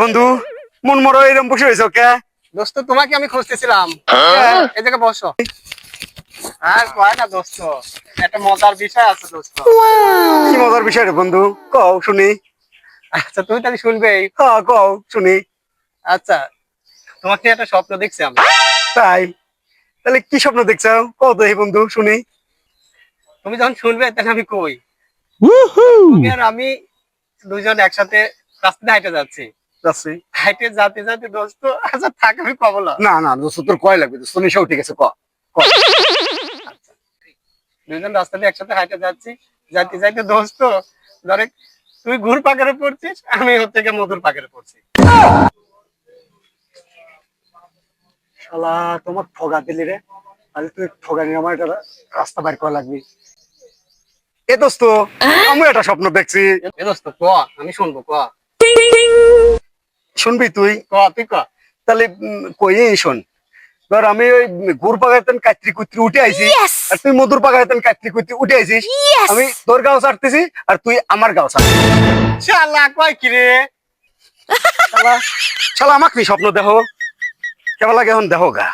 বন্ধু মন মরো এরকম বসে রয়েছে ওকে? দোস্ত তোমাকে আমি খুঁজতেছিলাম। এই জায়গায় বসো। আর কয় না দোস্ত? একটা মজার বিষয় আছে দোস্ত। কি মজার বিষয় রে বন্ধু? কও শুনি। আচ্ছা তুমি তাহলে শুনবেই হ্যাঁ কও শুনি। আচ্ছা তোমাকে একটা স্বপ্ন দেখছি আমি। তাই? তাহলে কি স্বপ্ন দেখছ? কও তো এই বন্ধু শুনি। তুমি যখন শুনবে তাহলে আমি কই। তুমি আর আমি দুজন একসাথে রাস্তায় হাইটে যাচ্ছি। যাচ্ছি। হাইটে যাতে যাতে দোস্ত আচ্ছা থাক আমি কবল না। না দোস্ত তোর কয় লাগবে? দোস্ত নিশাও ঠিক আছে ক ক। দুজন রাস্তা দিয়ে একসাথে হাইটে যাচ্ছি। যাইতে যাইতে দোস্ত ধরে তুই ঘুর পাকারে পড়ছিস আমি হচ্ছে গিয়ে মধুর পাকারে পড়ছি। শালা তোমার ঠগা দিলি রে। তাহলে তুই ঠগা নিয়ে আমার একটা রাস্তা বাইর করা লাগবে। এ দোস্ত আমি একটা স্বপ্ন দেখছি। এ দোস্ত ক আমি শুনব ক। শুনবি তুই? ক তুই ক। তাহলে কই শোন। ধর আমি ওই গুড় পাকাইতেন কাত্রি কুত্রি উঠে আইছি। আর তুই মধুর পাকাইতেন কাত্রি কুত্রি উঠে আইছিস। আমি তোর গাও ছাড়তেছি আর তুই আমার গাও ছাড়ছিস শালা কয় কি রে? শালা শালা আমাকে স্বপ্ন দেখো। কেমন লাগে এখন দেখো গা।